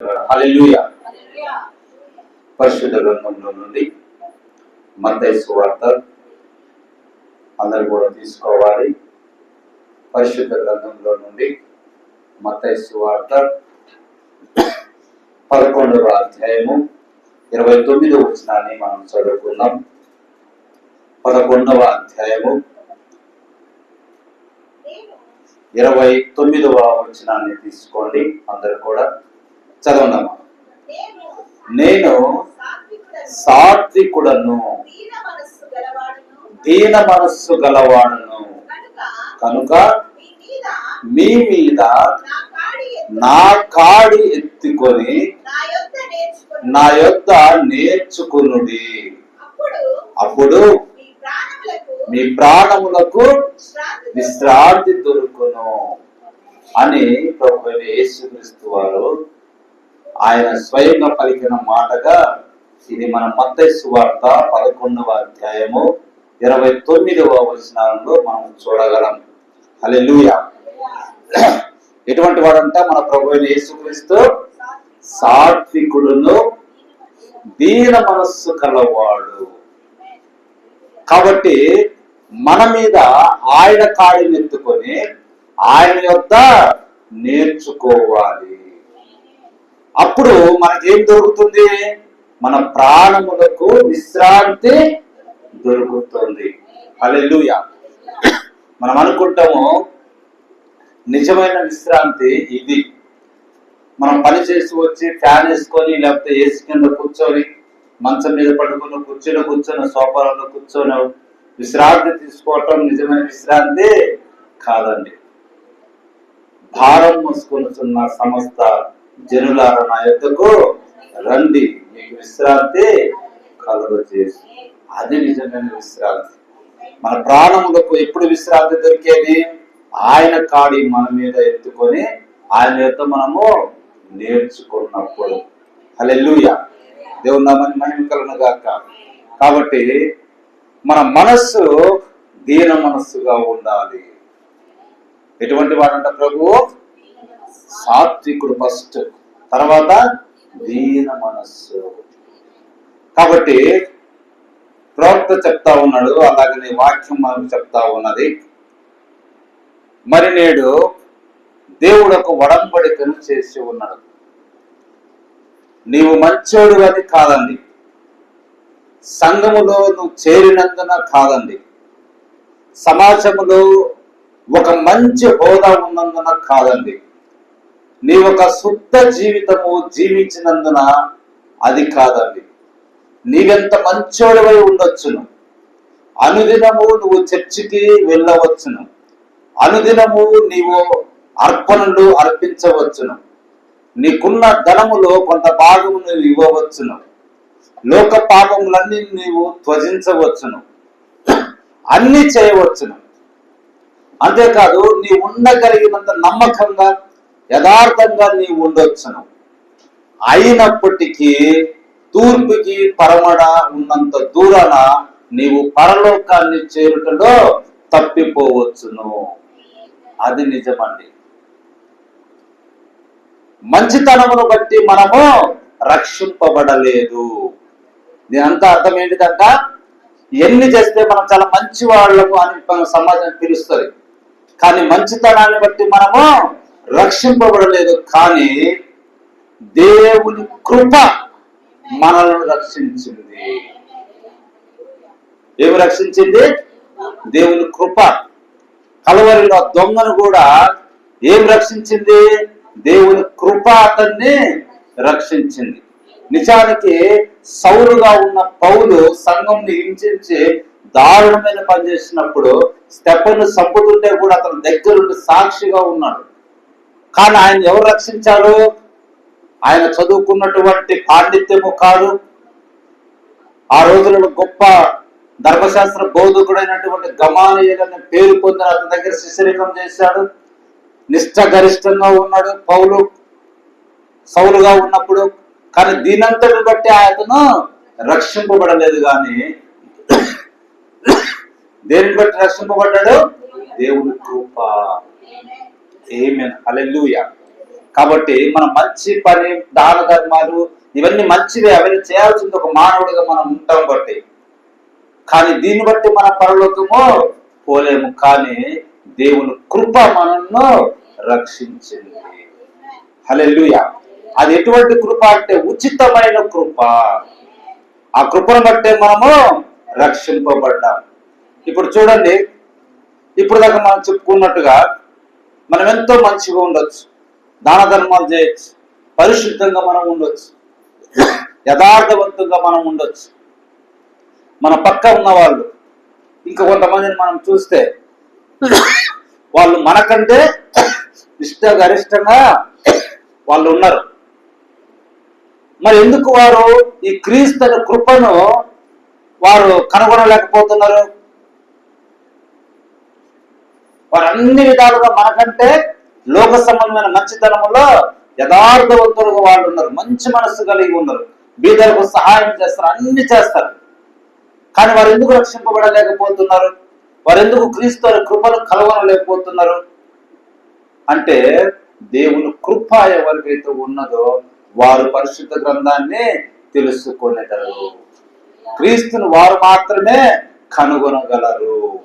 హల్లెలూయా. పరిశుద్ధ గ్రంథంలో నుండి మత్తయి సువార్త అందరు కూడా తీసుకోవాలి. పరిశుద్ధ గ్రంథంలో నుండి మత్తయి వార్త పదకొండవ అధ్యాయము ఇరవై తొమ్మిదవ వచనాన్ని మనం చదువుకున్నాం పదకొండవ అధ్యాయము ఇరవై తొమ్మిదవ వచనాన్ని తీసుకోండి అందరు కూడా. చదవండి నేను సాత్వికుడను. దీన మనస్సు గలవాడును. కనుక మీ మీద నా కాడి ఎత్తుకొని నా యొక్క నేర్చుకునుడి. అప్పుడు మీ ప్రాణములకు విశ్రాంతి దొరుకును అని ప్రభు యేసుక్రీస్తు వారు ఆయన స్వయంగా పలికిన మాటగా ఇది మన మత్తయి వార్త పదకొండవ అధ్యాయము ఇరవై తొమ్మిదవ వచనంలో మనం చూడగలం. హల్లెలూయా. ఎటువంటి వాడంట? మన ప్రభు యేసుక్రీస్తు సాత్వికుడును దీన మనస్సు కలవాడు. కాబట్టి మన మీద ఆయన కాడిని ఎత్తుకొని ఆయన యొక్క నేర్చుకోవాలి. అప్పుడు మనకేం దొరుకుతుంది? మన ప్రాణములకు విశ్రాంతి దొరుకుతుంది. హల్లెలూయా. మనం అనుకుంటాము నిజమైన విశ్రాంతి ఇది. మనం పని చేసి వచ్చి ఫ్యాన్ వేసుకొని లేకపోతే ఏసీ కింద కూర్చొని మంచం మీద పడుకుని కుర్చీలో కూర్చొని సోఫాలలో కూర్చొని విశ్రాంతి తీసుకోవటం నిజమైన విశ్రాంతి కాదండి. భారం మోసుకొని సమస్త జనులార నా యొక్కకు రండి. మీకు విశ్రాంతి కలుగజేసి అది నిజమైన విశ్రాంతి. మన ప్రాణములకు ఎప్పుడు విశ్రాంతి దొరికేది? ఆయన కాడి మన మీద ఎత్తుకొని ఆయన యొక్క మనము నేర్చుకున్నప్పుడు. హల్లెలూయా. దేవుని నామని మహిమ కలను గాక. కాబట్టి మన మనస్సు దీన మనస్సుగా ఉండాలి. ఎటువంటి వాడంట ప్రభు? సాత్వికుడు ఫస్ట్. తర్వాత దీన మనస్సు. కాబట్టి ప్రవక్త చెప్తా ఉన్నాడు అలాగనే వాక్యం మనకు చెప్తా ఉన్నది. మరి నేడు దేవుడు ఒక వడంబడికను చేసి ఉన్నాడు. నీవు మంచోడు అని కాదండి. సంఘములో నువ్వు చేరినందున కాదండి. సమాజములో ఒక మంచి హోదా ఉన్నందున కాదండి. నీ ఒక శుద్ధ జీవితము జీవించినందున అది కాదండి. నీవెంత మంచోడివై ఉండొచ్చును. అనుదినము నువ్వు చర్చికి వెళ్ళవచ్చును. అనుదినము నీవు అర్పణలు అర్పించవచ్చును. నీకున్న ధనములో కొంత భాగము నువ్వు ఇవ్వవచ్చును. లోక పాపములన్నీ నీవు త్వజించవచ్చును. అన్ని చేయవచ్చును. అంతేకాదు నీ ఉండగలిగినంత నమ్మకంగా యథార్థంగా నీవు ఉండొచ్చును. అయినప్పటికీ తూర్పుకి పరమడ ఉన్నంత దూరాన నీవు పరలోకాన్ని చేరుటలో తప్పిపోవచ్చును. అది నిజమండి. మంచితనమును బట్టి మనము రక్షింపబడలేదు. దీనంతా అర్థం ఏంటిదంట ఎన్ని చేస్తే మనం చాలా మంచి వాళ్ళము అని సమాజం పిలుస్తుంది. కానీ మంచితనాన్ని బట్టి మనము రక్షింపబడలేదు కానీ దేవుని కృప మనలను రక్షించింది. ఏమి రక్షించింది? దేవుని కృప. కలవరిలో దొంగను కూడా ఏం రక్షించింది? దేవుని కృప అతన్ని రక్షించింది. నిజానికి సౌరుగా ఉన్న పౌలు సంఘంని హింసించి దారుణమైన పని చేసినప్పుడు స్టెప్పను చంపుతుంటే కూడా అతని దగ్గరుండి సాక్షిగా ఉన్నాడు. కానీ ఆయన ఎవరు రక్షించారు? ఆయన చదువుకున్నటువంటి పాండిత్యము కాదు. ఆ రోజులలో గొప్ప ధర్మశాస్త్ర బోధకుడైనటువంటి గమానీయులని పేరు పొందిన అతని దగ్గర శిశరికం చేశాడు. నిష్ట గరిష్టంగా ఉన్నాడు పౌలు సౌలుగా ఉన్నప్పుడు. కానీ దీనంతటిని బట్టి అతను రక్షింపబడలేదు కానీ దేనిని బట్టి రక్షింపబడ్డాడు? దేవుని కృప. ఏమేన్ కాబట్టి మనం మంచి పని దాన ధర్మాలు ఇవన్నీ మంచివే అవన్నీ చేయాల్సింది ఒక మానవుడిగా మనం ఉంటాం బట్టి కానీ దీన్ని బట్టి మన పరలోకము పోలేము. కానీ దేవుని కృప మనల్ని రక్షించింది. హలెల్లుయ అది ఎటువంటి కృప అంటే ఉచితమైన కృప. ఆ కృపను బట్టే మనము రక్షింపబడ్డాం. ఇప్పుడు చూడండి. ఇప్పుడు దాకా మనం చెప్పుకున్నట్టుగా మనం ఎంతో మంచిగా ఉండొచ్చు. దాన ధర్మాలు చేయొచ్చు పరిశుద్ధంగా మనం ఉండొచ్చు. యథార్థవంతంగా మనం ఉండొచ్చు. మన పక్క ఉన్న వాళ్ళు ఇంకా కొంతమందిని మనం చూస్తే వాళ్ళు మనకంటే ఇష్ట గరిష్టంగా వాళ్ళు ఉన్నారు. మరి ఎందుకు వారు ఈ క్రీస్తు కృపను వారు కనుగొనలేకపోతున్నారు? వారు అన్ని విధాలుగా మనకంటే లోక సంబంధమైన మంచితనములో యథార్థవంతులుగా వాళ్ళు ఉన్నారు. మంచి మనస్సు కలిగి ఉన్నారు. బీదలకు సహాయం చేస్తారు. అన్ని చేస్తారు. కానీ వారు ఎందుకు రక్షింపబడలేకపోతున్నారు? వారు ఎందుకు క్రీస్తు కృపను కలవనలేకపోతున్నారు అంటే దేవుని కృప ఎవరికైతే ఉన్నదో వారు పరిశుద్ధ గ్రంథాన్ని తెలుసుకొనేగలరు క్రీస్తును వారు మాత్రమే కనుగొనగలరు.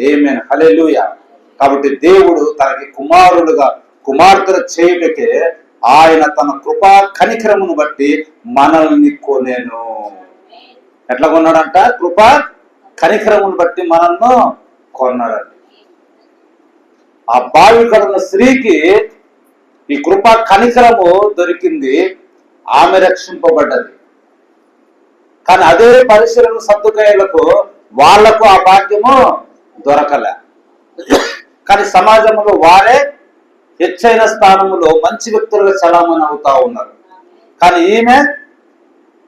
ఏమేన్ హలే కాబట్టి దేవుడు తనకి కుమారులుగా కుమార్తెలు చేయుటకే ఆయన తన కృపా కనికరమును బట్టి మనల్ని కొనేను. ఎట్లా కొన్నాడంట? కృప కనికరమును బట్టి మనల్ని కొన్నాడంట. ఆ బావి కడున్న స్త్రీకి ఈ కృప కనికరము దొరికింది. ఆమె రక్షింపబడ్డది. కానీ అదే పరిశీలన సర్దుకాయలకు వాళ్ళకు ఆ భాగ్యము దొరకలే. కానీ సమాజంలో వారే హెచ్చైన స్థానములో మంచి వ్యక్తులుగా చలామణి అవుతా ఉన్నారు. కానీ ఈమె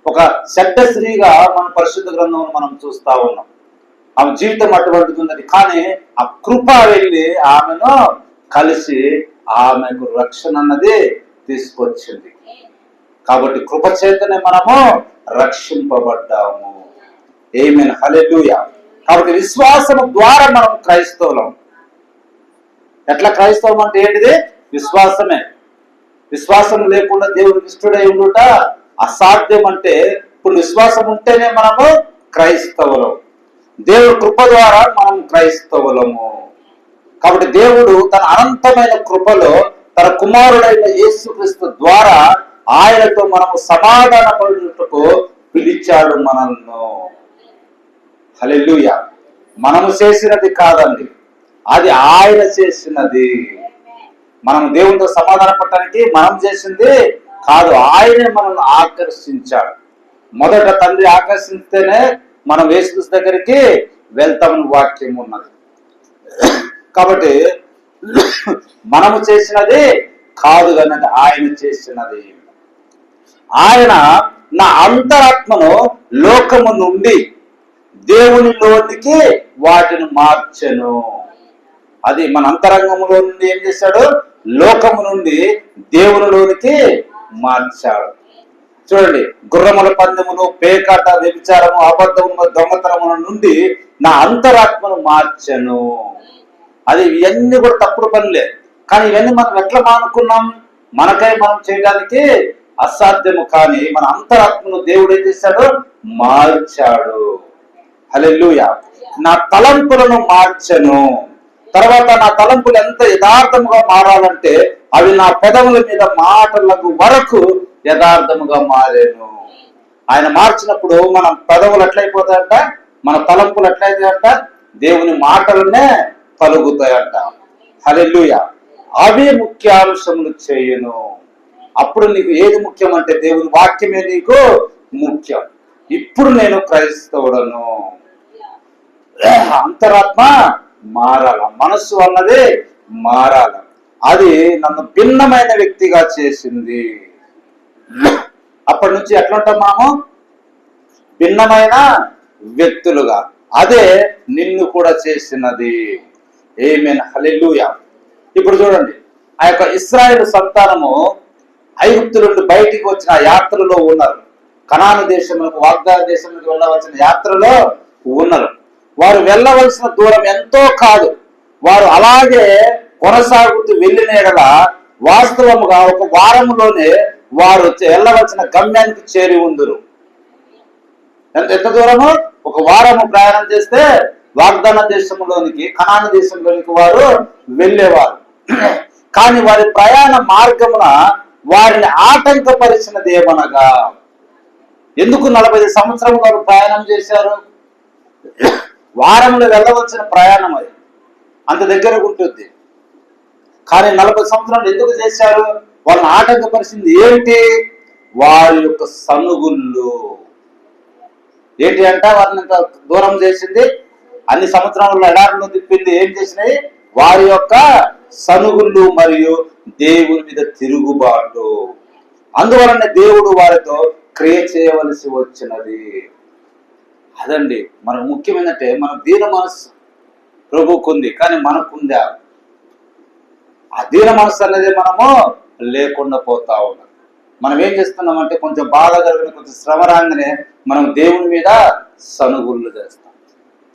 ఒక శబ్దశ్రీగా మన పరిశుద్ధ గ్రంథం మనం చూస్తా ఉన్నాం. ఆమె జీవితం అటువంటిది ఉన్నది. కానీ ఆ కృప వెళ్ళి ఆమెను కలిసి ఆమెకు రక్షణ అన్నది తీసుకొచ్చింది. కాబట్టి కృప చేతనే మనము రక్షింపబడ్డాము. ఏమైనా హలెలుయ కాబట్టి విశ్వాసము ద్వారా మనం క్రైస్తవులం. ఎట్లా క్రైస్తవం అంటే ఏంటిది? విశ్వాసమే. విశ్వాసం లేకుండా దేవుడికి ఇష్టడై ఉండుట అసాధ్యం అంటే ఇప్పుడు విశ్వాసం ఉంటేనే మనము క్రైస్తవులం. దేవుడు కృప ద్వారా మనం క్రైస్తవులము. కాబట్టి దేవుడు తన అనంతమైన కృపలో తన కుమారుడైన యేసుక్రీస్తు ద్వారా ఆయనతో మనము సమాధాన పడుటకు పిలిచాడు మనల్ని. హలెల్లుయ. మనము చేసినది కాదండి. అది ఆయన చేసినది. మనం దేవునితో సమాధాన పడటానికి మనం చేసింది కాదు ఆయనే మనల్ని ఆకర్షించాడు. మొదట తండ్రి ఆకర్షిస్తేనే మనం వేసు దగ్గరికి వెళ్తామని వాక్యం ఉన్నది. కాబట్టి మనము చేసినది కాదు కానీ ఆయన చేసినది. ఆయన నా అంతరాత్మను లోకము నుండి దేవునిలోనికి వాటిని మార్చెను. అది మన అంతరంగంలో నుండి ఏం చేశాడు? లోకము నుండి దేవునిలోనికి మార్చాడు. చూడండి గుర్రముల పందెములు పేకాట వ్యభిచారము అబద్ధము దొంగతనముల నుండి నా అంతరాత్మను మార్చను. అది ఇవన్నీ కూడా తప్పుడు పనులే. కానీ ఇవన్నీ మనం ఎట్లా మానుకున్నాం? మనకై మనం చేయడానికి అసాధ్యము. కానీ మన అంతరాత్మను దేవుడు ఏం చేశాడు? మార్చాడు. హల్లెలూయా. నా తలంపులను మార్చను. తర్వాత నా తలంపులు ఎంత యథార్థముగా మారాలంటే అవి నా పెదవుల మీద మాటలకు వరకు యథార్థముగా మారేను. ఆయన మార్చినప్పుడు మన పెదవులు ఎట్లయిపోతాయంట? మన తలంపులు ఎట్లయితాయంట? దేవుని మాటలనే పలుకుతాయంట. హలెల్లుయ. అవి ముఖ్యాంశములు చేయను. అప్పుడు నీకు ఏది ముఖ్యం అంటే దేవుని వాక్యమే నీకు ముఖ్యం. ఇప్పుడు నేను క్రైస్తవుడను. అంతరాత్మ మారాల. మనస్సు అన్నది మారాల. అది నన్ను భిన్నమైన వ్యక్తిగా చేసింది. అప్పటి నుంచి ఎట్లుంటాం మాము? భిన్నమైన వ్యక్తులుగా. అదే నిన్ను కూడా చేసినది. ఏమేన్ హలెలుయా ఇప్పుడు చూడండి. ఆ యొక్క ఇస్రాయేల్ సంతానము ఐగుప్తు నుండి బయటికి వచ్చిన యాత్రలో ఉన్నారు. కణాను దేశంలో వాగ్దాన దేశంలోకి వెళ్ళవలసిన యాత్రలో ఉన్నారు. వారు వెళ్ళవలసిన దూరం ఎంతో కాదు. వారు అలాగే కొనసాగుతూ వెళ్ళిన ఎడల వాస్తవముగా ఒక వారములోనే వారు వెళ్ళవలసిన గమ్యానికి చేరి ఉందరు. ఎంత ఎంత దూరము? ఒక వారము ప్రయాణం చేస్తే వాగ్దాన దేశంలోనికి కనాన దేశంలోనికి వారు వెళ్ళేవారు. కానీ వారి ప్రయాణ మార్గమున వారిని ఆటంకపరిచినది ఏమనగా? ఎందుకు నలభై సంవత్సరం వారు ప్రయాణం చేశారు? వారంలో వెళ్ళవలసిన ప్రయాణం అది. అంత దగ్గరకు ఉంటుంది. కానీ నలభై సంవత్సరాలు ఎందుకు చేశారు? వాళ్ళని ఆటంకపరిచింది ఏంటి? వారి యొక్క సనుగుళ్ళు. ఏంటి అంటే వారిని దూరం చేసింది? అన్ని సంవత్సరాలలో ఎడారులు తిప్పింది. ఏం చేసినాయి? వారి యొక్క సనుగుళ్ళు మరియు దేవుని మీద తిరుగుబాటు. అందువలన దేవుడు వారితో క్రియ చేయవలసి వచ్చినది. అదండి. మనకు ముఖ్యమైనట్టే మన దీన మనస్సు ప్రభుకుంది కానీ మనకుందా? ఆ దీన మనస్సు అనేది మనము లేకుండా పోతా ఉన్నాం. మనం ఏం చేస్తున్నామంటే కొంచెం బాధ కలిగిన కొంచెం శ్రమ రాగానే మనం దేవుని మీద సనుగుళ్ళు చేస్తాం.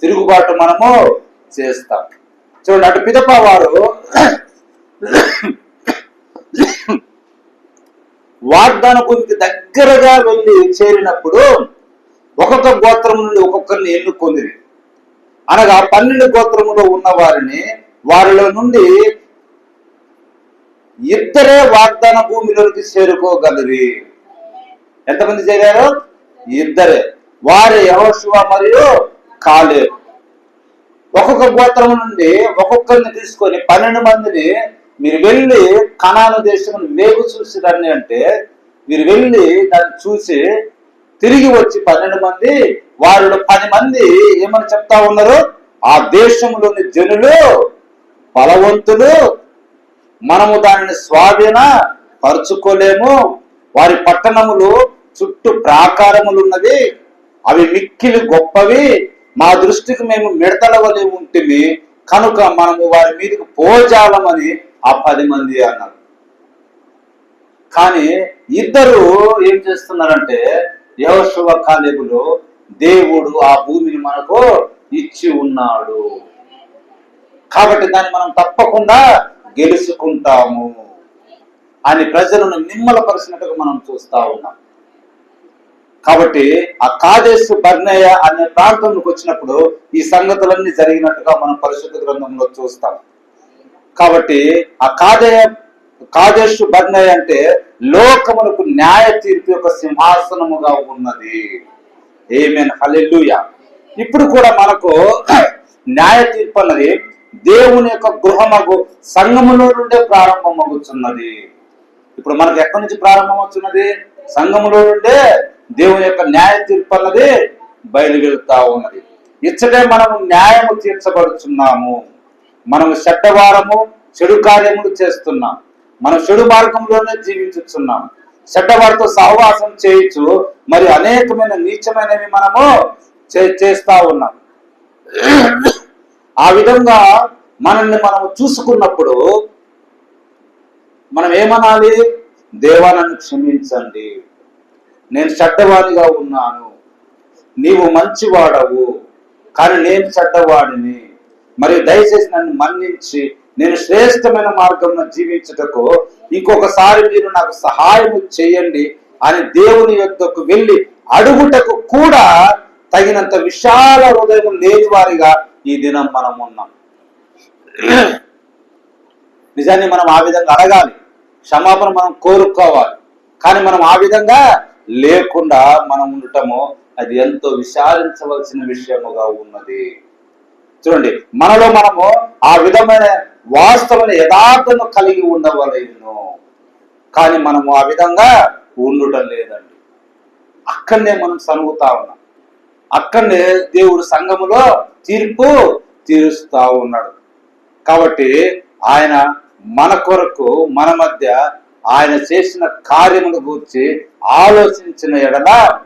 తిరుగుబాటు మనము చేస్తాం. చూడండి అటు పిదప వారు వాగ్దాన భూమికి దగ్గరగా వెళ్ళి చేరినప్పుడు ఒక్కొక్క గోత్రం నుండి ఒక్కొక్కరిని ఎన్నుకొని అనగా పన్నెండు గోత్రములో ఉన్న వారిని వారిలో నుండి ఇద్దరే వాగ్దాన భూమిలోకి చేరుకోగలరి. ఎంతమంది చేరారు? ఇద్దరే. వారి యహోశివ మరియు కాలే ఒక్కొక్క గోత్రం నుండి ఒక్కొక్కరిని తీసుకొని పన్నెండు మందిని మీరు వెళ్ళి కణాను దేశం వేగు చూసి రండి అంటే మీరు వెళ్ళి దాన్ని చూసి తిరిగి వచ్చి పన్నెండు మంది వారిలో పది మంది ఏమని చెప్తా ఉన్నారు ఆ దేశంలోని జనులు బలవంతులు మనము దానిని స్వాధీన పరుచుకోలేము. వారి పట్టణములు చుట్టూ ప్రాకారములు ఉన్నవి అవి మిక్కిలి గొప్పవి. మా దృష్టికి మేము మిడతల వలె ఉంటుంది కనుక మనము వారి మీదకి పోజాలమని ఆ పది మంది అన్నారు. కానీ ఇద్దరు ఏం చేస్తున్నారంటే యహోశువ కాలేబులో దేవుడు ఆ భూమిని మనకు ఇచ్చి ఉన్నాడు. కాబట్టి దాన్ని మనం తప్పకుండా గెలుచుకుంటాము అని ప్రజలను నిమ్మలపరిచినట్టుగా మనం చూస్తా ఉన్నాం. కాబట్టి ఆ కాదేశు బర్ణయ అనే ప్రాంతంలోకి వచ్చినప్పుడు ఈ సంగతులన్నీ జరిగినట్టుగా మనం పరిశుద్ధ గ్రంథంలో చూస్తాం. కాబట్టి ఆ కాదేయ కాజేషు బర్నయ్య అంటే లోకమునకు న్యాయ తీర్పు యొక్క సింహాసనముగా ఉన్నది. ఏమేన్ హలెల్లుయ ఇప్పుడు కూడా మనకు న్యాయ తీర్పు అన్నది దేవుని యొక్క గృహమగు సంఘములో నుండే ప్రారంభమవుతున్నది ఇప్పుడు మనకు ఎక్కడి నుంచి ప్రారంభం అవుతున్నది సంఘములో నుండే దేవుని యొక్క న్యాయ తీర్పు అన్నది బయలువెళ్తా ఉన్నది. ఇచ్చటే మనము న్యాయము తీర్చబడుతున్నాము మనము చెడ్డవారము చెడు కార్యములు చేస్తున్నాం. మనం చెడు మార్గంలోనే జీవించుతున్నాం. చెడ్డవారితో సహవాసం చేయొచ్చు మరి అనేకమైన నీచమైనవి మనము చే- చేస్తా ఉన్నాం. ఆ విధంగా మనల్ని మనం చూసుకున్నప్పుడు మనం ఏమనాలి? దేవా నన్ను క్షమించండి. నేను చెడ్డవాడిగా ఉన్నాను. నీవు మంచివాడవు. కానీ నేను చెడ్డవాడిని. మరియు దయచేసి నన్ను మన్నించి నేను శ్రేష్టమైన మార్గంలో జీవించుటకు ఇంకొకసారి మీరు నాకు సహాయం చేయండి అని దేవుని యొక్కకు వెళ్ళి అడుగుటకు కూడా తగినంత విశాల హృదయం లేని వారిగా ఈ దినం మనం ఉన్నాం. నిజాన్ని మనం ఆ విధంగా అడగాలి. క్షమాపణ మనం కోరుకోవాలి. కానీ మనం ఆ విధంగా లేకుండా మనం ఉండటము అది ఎంతో విచారించవలసిన విషయముగా ఉన్నది. చూడండి మనలో మనము ఆ విధమైన వాస్తవమైన యథార్థను కలిగి ఉండవలేను. కానీ మనము ఆ విధంగా ఉండటం లేదండి. అక్కడనే మనం సనుగుతా ఉన్నాం. అక్కడనే దేవుడు సంఘములో తీర్పు తీరుస్తా ఉన్నాడు. కాబట్టి ఆయన మన కొరకు మన మధ్య ఆయన చేసిన కార్యముల గురించి ఆలోచించిన ఎడల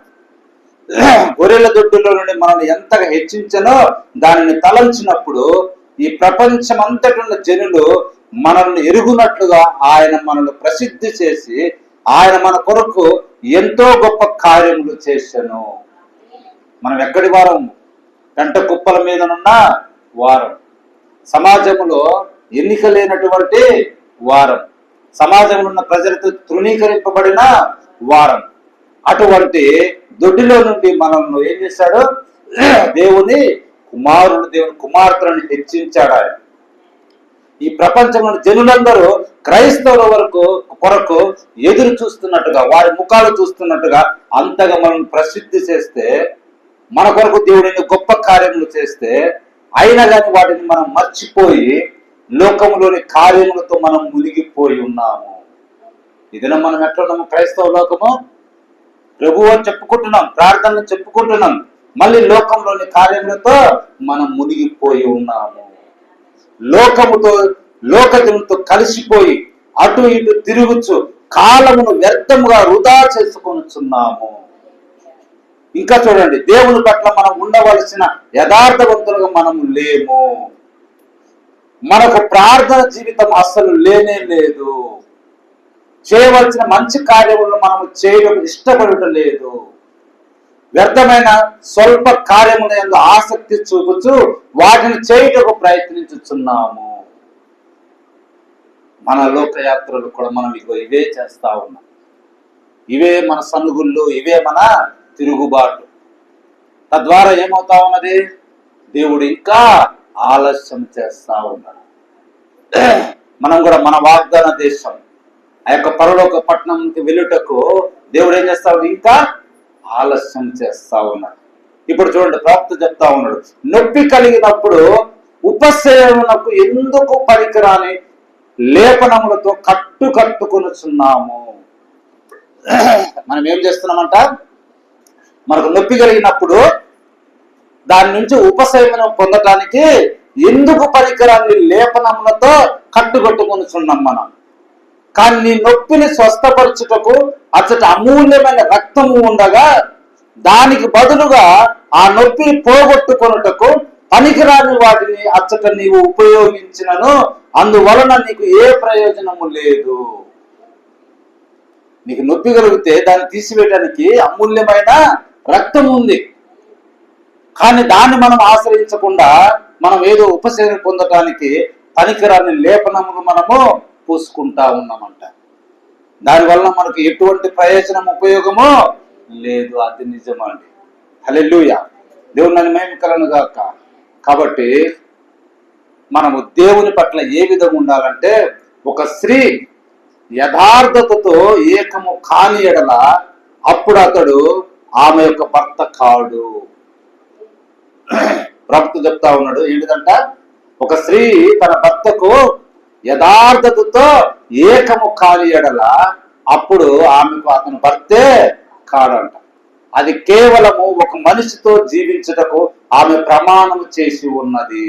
గొర్రెల దొడ్డులో నుండి మనల్ని ఎంతగా హెచ్చించనో దానిని తలంచినప్పుడు ఈ ప్రపంచమంతటిన జనులు మనల్ని ఎరుగునట్లుగా ఆయన మనల్ని ప్రసిద్ధి చేసి ఆయన మన కొరకు ఎంతో గొప్ప కార్యములు చేశాను. మనం ఎక్కడి వారం గంట కుప్పల మీదనున్న వారం. సమాజంలో ఎన్నిక లేనటువంటి వారం. సమాజంలో ఉన్న ప్రజలతో తృణీకరింపబడిన వారం. అటువంటి దొడ్డిలో నుండి మనల్ని ఏం చేశాడు దేవుని కుమారుడు దేవుని కుమార్తెలను హెచ్చించాడు ఆయన. ఈ ప్రపంచంలోని జనులందరూ క్రైస్తవుల వరకు కొరకు ఎదురు చూస్తున్నట్టుగా వారి ముఖాలు చూస్తున్నట్టుగా అంతగా మనం ప్రసిద్ధి చేస్తే మన కొరకు దేవుడిని గొప్ప కార్యములు చేస్తే అయినా కానీ వాటిని మనం మర్చిపోయి లోకంలోని కార్యములతో మనం మునిగిపోయి ఉన్నాము. ఇదిన మనం ఎట్లా ఉన్నాము? క్రైస్తవ లోకము ప్రభు అని చెప్పుకుంటున్నాం ప్రార్థనలు చెప్పుకుంటున్నాం. మళ్ళీ లోకంలోని కార్యములతో మనం మునిగిపోయి ఉన్నాము. లోకముతో లోకజనులతో కలిసిపోయి అటు ఇటు తిరుగుచు కాలమును వ్యర్థముగా వృధా చేసుకొనుచున్నాము. ఇంకా చూడండి దేవుని పట్ల మనం ఉండవలసిన యథార్థవంతులుగా మనం లేము. మనకు ప్రార్థన జీవితం అస్సలు లేనే లేదు. చేయవలసిన మంచి కార్యములను మనము చేయడం ఇష్టపడటం లేదు. వ్యర్థమైన స్వల్ప కార్యములందు ఆసక్తి చూపుచు వాటిని చేయటకు ప్రయత్నించుచున్నాము. మన లోకయాత్రలు కూడా మనం ఇగో ఇవే చేస్తా ఉన్నాం. ఇవే మన సనుగుళ్ళు ఇవే మన తిరుగుబాటు. తద్వారా ఏమవుతా ఉన్నది? దేవుడు ఇంకా ఆలస్యం చేస్తా ఉన్నాడు. మనం కూడా మన వాగ్దాన దేశం ఆ యొక్క పరలోక పట్టణంకి వెళ్ళుటకు దేవుడు ఏం చేస్తా ఇంకా ఆలస్యం చేస్తా ఉన్నాడు. ఇప్పుడు చూడండి ప్రాప్తి చెప్తా ఉన్నాడు. నొప్పి కలిగినప్పుడు ఉపశమనకు ఎందుకు పనికిరాని లేపనములతో కట్టు కట్టుకొనుచున్నాము? మనం ఏం చేస్తున్నామంట? మనకు నొప్పి కలిగినప్పుడు దాని నుంచి ఉపశమనం పొందటానికి ఎందుకు పనికిరాని లేపనములతో కట్టుకట్టుకొనుచున్నాం మనం? కానీ నీ నొప్పిని స్వస్థపరచుటకు అచ్చట అమూల్యమైన రక్తము ఉండగా దానికి బదులుగా ఆ నొప్పిని పోగొట్టుకొనుటకు పనికిరాని వాటిని అచ్చట నీవు ఉపయోగించినను. అందువలన నీకు ఏ ప్రయోజనము లేదు. నీకు నొప్పి కలిగితే దాన్ని తీసివేయడానికి అమూల్యమైన రక్తం ఉంది. కానీ దాన్ని మనం ఆశ్రయించకుండా మనం ఏదో ఉపశమనం పొందటానికి పనికిరాని లేపనములు మనము పోసుకుంటా ఉన్నామంట. దానివల్ల మనకు ఎటువంటి ప్రయోజనం ఉపయోగమో లేదు. అది నిజమండి హలెల్లుయ. దేవుని నన్ను మేము కలను గాక. కాబట్టి మనము దేవుని పట్ల ఏ విధంగా ఉండాలంటే ఒక స్త్రీ యథార్థతతో ఏకము కాని ఎడల అప్పుడు అతడు ఆమె యొక్క భర్త కాడు. ప్రభుత్వ చెప్తా ఉన్నాడు. ఏంటిదంట? ఒక స్త్రీ తన భర్తకు యథార్థతతో ఏకము కాలి ఎడల అప్పుడు ఆమెకు అతను భర్తే కాడంట. అది కేవలము ఒక మనిషితో జీవించుటకు ఆమె ప్రమాణం చేసి ఉన్నది.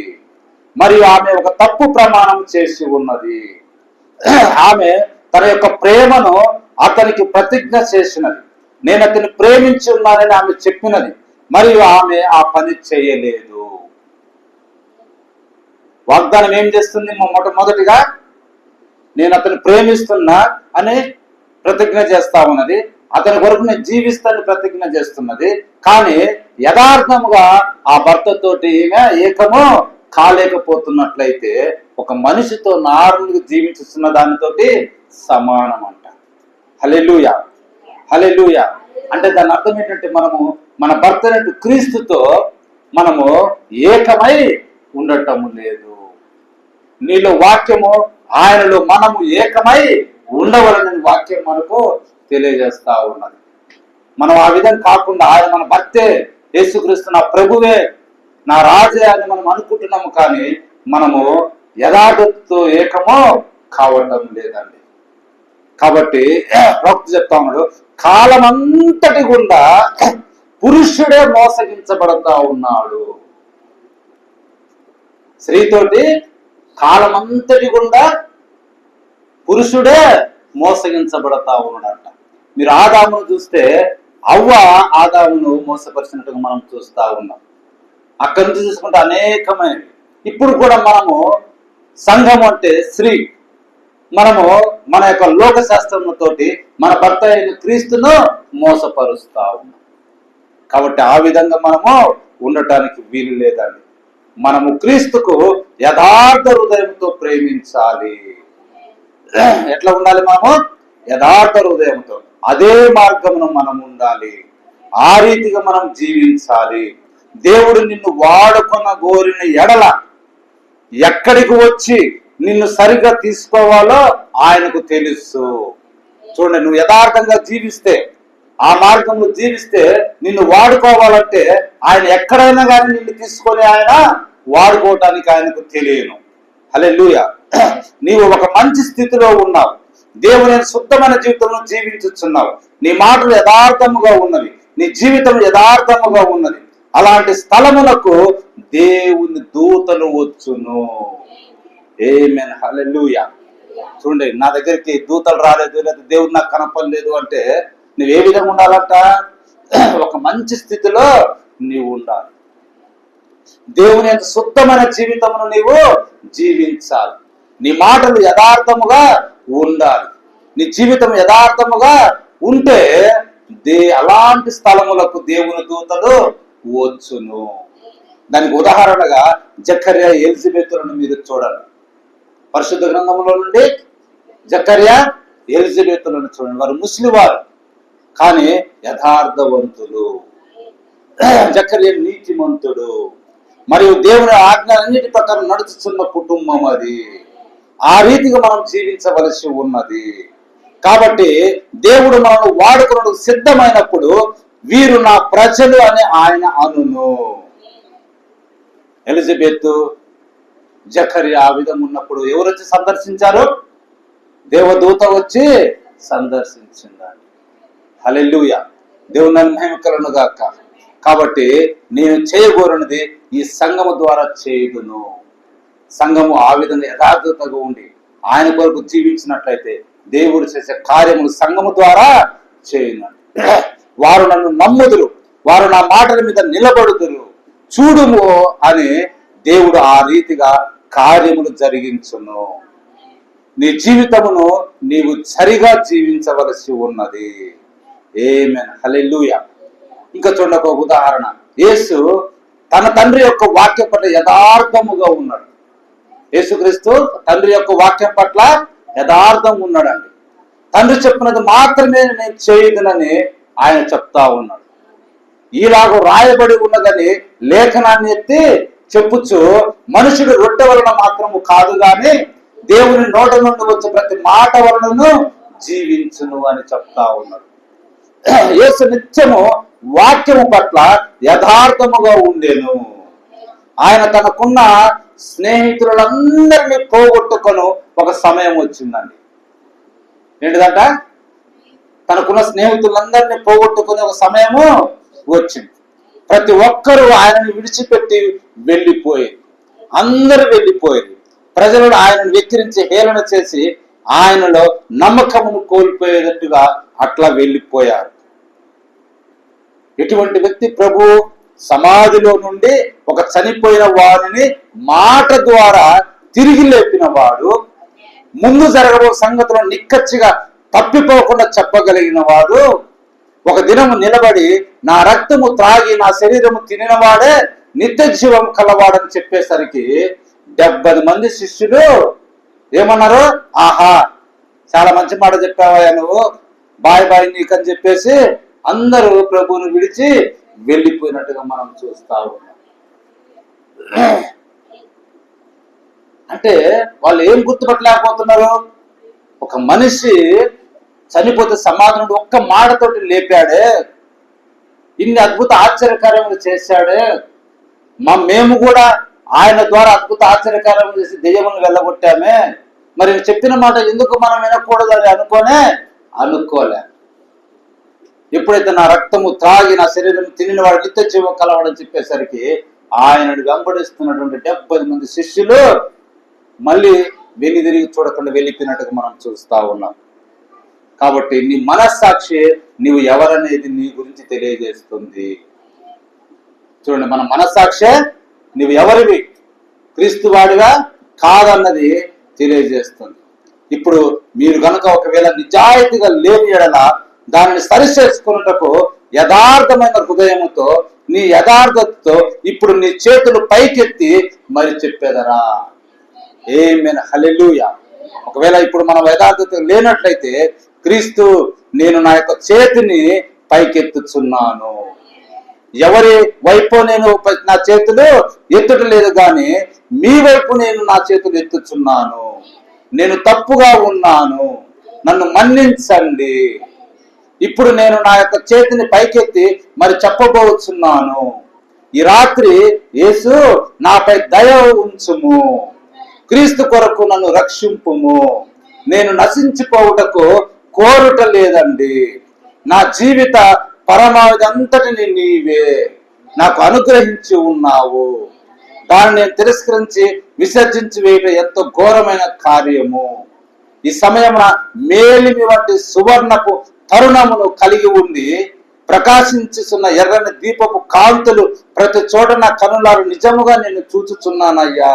మరియు ఆమె ఒక తప్పు ప్రమాణం చేసి ఉన్నది. ఆమె తన యొక్క ప్రేమను అతనికి ప్రతిజ్ఞ చేసినది. నేను అతన్ని ప్రేమించి ఉన్నానని ఆమె చెప్పినది. మరియు ఆమె ఆ పని చేయలేదు. వాగ్దానం ఏం చేస్తుంది? మొట్టమొదటిగా నేను అతను ప్రేమిస్తున్నా అని ప్రతిజ్ఞ చేస్తా ఉన్నది. అతని కొరకు నేను జీవిస్తాను ప్రతిజ్ఞ చేస్తున్నది. కానీ యథార్థముగా ఆ భర్తతోటి ఈమె ఏకము కాలేకపోతున్నట్లయితే ఒక మనిషితో నార్మల్గా జీవించుతున్న దానితోటి సమానం అంట హలెలుయ హలెలుయ అంటే దాని అర్థం ఏంటంటే మనము మన భర్త క్రీస్తుతో మనము ఏకమై ఉండటము లేదు. నీలో వాక్యము ఆయనలో మనము ఏకమై ఉండవలనని వాక్యం మనకు తెలియజేస్తా ఉన్నది. మనం ఆ విధంగా కాకుండా ఆయన మన భర్తే యేసుక్రీస్తు నా ప్రభువే నా రాజే అని మనం అనుకుంటున్నాము కానీ మనము యథార్థతతో ఏకమో కావడం లేదండి. కాబట్టి ప్రవక్త చెప్తా ఉన్నాడు కాలమంతటి గుండా పురుషుడే మోసగించబడతా ఉన్నాడు. స్త్రీతోటి కాలమంతటి గుండా పురుషుడే మోసగించబడతా ఉన్నాడంట. మీరు ఆదామును చూస్తే అవ్వ ఆదామును మోసపరిచినట్టుగా మనం చూస్తా ఉన్నాం. అక్కడి నుంచి చూసుకుంటే అనేకమైనవి. ఇప్పుడు కూడా మనము సంఘం అంటే స్త్రీ. మనము మన యొక్క లోక శాస్త్రముతోటి మన భర్త అయిన క్రీస్తును మోసపరుస్తా ఉన్నాం. కాబట్టి ఆ విధంగా మనము ఉండటానికి వీలు లేదండి. మనము క్రీస్తుకు యథార్థ హృదయంతో ప్రేమించాలి. ఎట్లా ఉండాలి మనము? యథార్థ హృదయంతో. అదే మార్గమును మనం ఉండాలి. ఆ రీతిగా మనం జీవించాలి. దేవుడు నిన్ను వాడుకొన గోరిన ఎడల ఎక్కడికి వచ్చి నిన్ను సరిగ్గా తీసుకోవాలో ఆయనకు తెలుసు. చూడండి నువ్వు యథార్థంగా జీవిస్తే ఆ మార్గంలో జీవిస్తే నిన్ను వాడుకోవాలంటే ఆయన ఎక్కడైనా కానీ నిన్ను తీసుకొని ఆయన వాడుకోవటానికి ఆయనకు తెలియను. హలే నీవు ఒక మంచి స్థితిలో ఉన్నావు. దేవుని శుద్ధమైన జీవితంలో జీవించుచున్నావు. నీ మాటలు యథార్థముగా ఉన్నవి. నీ జీవితం యథార్థముగా ఉన్నది. అలాంటి స్థలములకు దేవుని దూతలు వచ్చును. ఏమైనా హలే లూయ చూడండి నా దగ్గరికి దూతలు రాలేదు లేదా దేవుడు నాకు కనపడలేదు అంటే నువ్వు ఏ విధంగా ఉండాలంట? ఒక మంచి స్థితిలో నీవు ఉండాలి. దేవుని యొక్క శుద్ధమైన జీవితమును నీవు జీవించాలి. నీ మాటలు యథార్థముగా ఉండాలి. నీ జీవితం యథార్థముగా ఉంటే దే అలాంటి స్థలములకు దేవుని దూతలు వచ్చును. దానికి ఉదాహరణగా జక్కర్య ఎలిజబెత్తులను మీరు చూడండి. పరిశుద్ధ గ్రంథంలో నుండి జక్కర్య ఎలిజబెత్తులను చూడండి. వారు ముస్లిం వారు. కానీ యథార్థవంతులు. జక్కర్య నీతిమంతుడు. మరియు దేవుని ఆజ్ఞలన్నిటి ప్రకారం నడుచుతున్న కుటుంబం అది. ఆ రీతిగా మనం జీవించవలసి ఉన్నది. కాబట్టి దేవుడు మనల్ని వాడుకున్నకు సిద్ధమైనప్పుడు వీరు నా ప్రజలు అని ఆయన అనును. ఎలిజబెత్ జఖరి ఆ విధంగా ఉన్నప్పుడు ఎవరు వచ్చి సందర్శించారు? దేవదూత వచ్చి సందర్శించిందని హలెల్లుయ. దేవుని మహిమకలను గాక. కాబట్టి నేను చేయగోరనిది ఈ సంఘము ద్వారా చేయుదును. సంఘము ఆ విధంగా యథార్థతగా ఉండి ఆయన కొరకు జీవించినట్లయితే దేవుడు చేసే కార్యములు సంఘము ద్వారా చేయను. వారు నన్ను నమ్ముదురు. వారు నా మాటల మీద నిలబడుదురు. చూడుము అని దేవుడు ఆ రీతిగా కార్యములు జరిగించును. నీ జీవితమును నీవు సరిగా జీవించవలసి ఉన్నది. ఏమెన్ హలెల్లుయ ఇంకా చూడండి ఒక ఉదాహరణ. యేసు తన తండ్రి యొక్క వాక్యం పట్ల యథార్థముగా ఉన్నాడు. యేసుక్రీస్తు తండ్రి యొక్క వాక్యం పట్ల యథార్థంగా ఉన్నాడండి. తండ్రి చెప్పినది మాత్రమే నేను చేయదునని ఆయన చెప్తా ఉన్నాడు. ఈలాగ రాయబడి ఉన్నదని లేఖనాన్ని ఎత్తి చెప్పుచు మనుషుడు రొట్టె వలన మాత్రము కాదు గాని దేవుని నోట నుండి వచ్చే ప్రతి మాట వలనను జీవించును అని చెప్తా ఉన్నాడు. యేసు నిత్యము వాక్యము పట్ల యథార్థముగా ఉండేను. ఆయన తనకున్న స్నేహితులందరినీ పోగొట్టుకొను ఒక సమయం వచ్చిందండి. ఏంటిదంట? తనకున్న స్నేహితులందరినీ పోగొట్టుకునే ఒక సమయము వచ్చింది. ప్రతి ఒక్కరూ ఆయనను విడిచిపెట్టి వెళ్ళిపోయేది అందరూ వెళ్ళిపోయేది ప్రజలు ఆయనను వెక్కిరించి హేళన చేసి ఆయనలో నమ్మకమును కోల్పోయేటట్టుగా అట్లా వెళ్ళిపోయారు. ఇటువంటి వ్యక్తి ప్రభు సమాధిలో నుండి ఒక చనిపోయిన వారిని మాట ద్వారా తిరిగి లేపిన వాడు ముందు జరగబో సంగతులను నిక్కచ్చిగా తప్పిపోకుండా చెప్పగలిగిన వాడు ఒక దినము నిలబడి నా రక్తము త్రాగి నా శరీరము తినినవాడే నిత్య జీవం కలవాడని చెప్పేసరికి డెబ్బై మంది శిష్యులు ఏమన్నారు? ఆహా చాలా మంచి మాట చెప్పావా నువ్వు. బాయ్ బాయ్ నీకని చెప్పేసి అందరూ ప్రభువును విడిచి వెళ్ళిపోయినట్టుగా మనం చూస్తా ఉన్నాం. అంటే వాళ్ళు ఏం గుర్తుపట్టలేకపోతున్నారు? ఒక మనిషి చనిపోతే సమాధానం ఒక్క మాటతోటి లేపాడే. ఇన్ని అద్భుత ఆశ్చర్యకార్యములు చేశాడే. మా మేము కూడా ఆయన ద్వారా అద్భుత ఆశ్చర్యకారం చేసి దెయ్యములను వెళ్ళగొట్టామే. మరి చెప్పిన మాట ఎందుకు మనం వినకూడదు అని అనుకోనే? అనుకోలే. ఎప్పుడైతే నా రక్తము త్రాగి నా శరీరం తినిన వాడు నిత్య జీవం కలవడని చెప్పేసరికి ఆయనను వెంబడిస్తున్నటువంటి డెబ్బై మంది శిష్యులు మళ్ళీ వెళ్ళి తిరిగి చూడకుండా వెళ్ళిపోయినట్టుగా మనం చూస్తా ఉన్నాం. కాబట్టి నీ మనస్సాక్షి నీవు ఎవరనేది నీ గురించి తెలియజేస్తుంది. చూడండి మన మనస్సాక్షే నువ్వు ఎవరివి క్రీస్తు వాడిగా కాదన్నది తెలియజేస్తుంది. ఇప్పుడు మీరు కనుక ఒకవేళ నిజాయితీగా లేని ఎడల దానిని సరిచేసుకున్నటకు యథార్థమైన హృదయముతో నీ యథార్థతతో ఇప్పుడు నీ చేతులు పైకెత్తి మరి చెప్పేదరా? ఏమైనా హలెలుయ ఒకవేళ ఇప్పుడు మనం యథార్థత లేనట్లయితే క్రీస్తు నేను నా యొక్క చేతిని పైకెత్తుచున్నాను. ఎవరి వైపు నేను నా చేతులు ఎత్తుట లేదు కానీ మీ వైపు నేను నా చేతులు ఎత్తుచున్నాను. నేను తప్పుగా ఉన్నాను. నన్ను మన్నించండి. ఇప్పుడు నేను నా యొక్క చేతిని పైకెత్తి మరి చెప్పబోతున్నాను ఈ రాత్రి యేసు నాపై దయ ఉంచుము. క్రీస్తు కొరకు నన్ను రక్షింపుము. నేను నశించిపోవుటకు కోరుట లేదండి. నా జీవిత పరమావధి అంతటిని నీవే నాకు అనుగ్రహించి ఉన్నావు. దాన్ని నేను తిరస్కరించి విసర్జించి వేయటం ఎంతో ఘోరమైన కార్యము. ఈ సమయమున మేలిమి వంటి సువర్ణపు తరుణమును కలిగి ఉండి ప్రకాశించుతున్న ఎర్రని దీపపు కాంతులు ప్రతి చోట నా కనులారు నిజముగా నేను చూచుచున్నానయ్యా.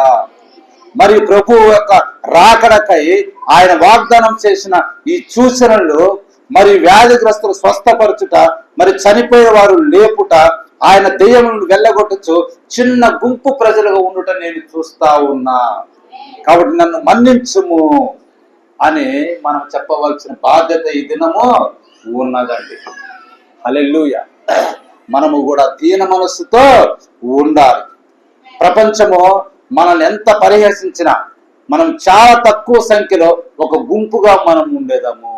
మరి ప్రభువు యొక్క రాకడకై ఆయన వాగ్దానం చేసిన ఈ సూచనలు మరి వ్యాధిగ్రస్తులు స్వస్థపరచుట మరి చనిపోయే వారు లేపుట ఆయన దెయ్యములను వెళ్ళగొట్టచ్చు చిన్న గుంపు ప్రజలుగా ఉండుట నేను చూస్తా ఉన్నా. కాబట్టి నన్ను మన్నించుము అని మనం చెప్పవలసిన బాధ్యత ఈ దినము ఉన్నదండి. అలెల్లుయ మనము కూడా దీన మనస్సుతో ఉండాలి. ప్రపంచము మనల్ని ఎంత పరిహసించినా మనం చాలా తక్కువ సంఖ్యలో ఒక గుంపుగా మనం ఉండేదాము.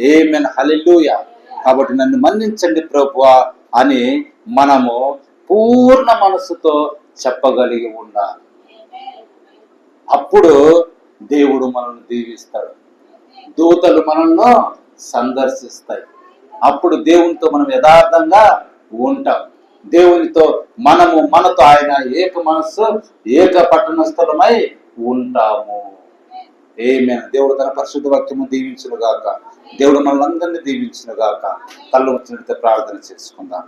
ఏమైనా? హల్లెలూయా. కాబట్టి నన్ను మన్నించండి ప్రభువా అని మనము పూర్ణ మనస్సుతో చెప్పగలిగి ఉండాలి. అప్పుడు దేవుడు మనల్ని దీవిస్తాడు. దూతలు మనల్ని సందర్శిస్తాయి. అప్పుడు దేవునితో మనం యథార్థంగా ఉంటాం. దేవునితో మనము మనతో ఆయన ఏక మనస్సు ఏక పట్టణస్థలమై ఉంటాము. ఏమైనా దేవుడు తన పరిశుద్ధ వాక్యము దీవించును గాక. దేవుడు మనల్ని అందరినీ దీవించును గాక. కళ్ళు వచ్చినట్టు ప్రార్థన చేసుకుందాం.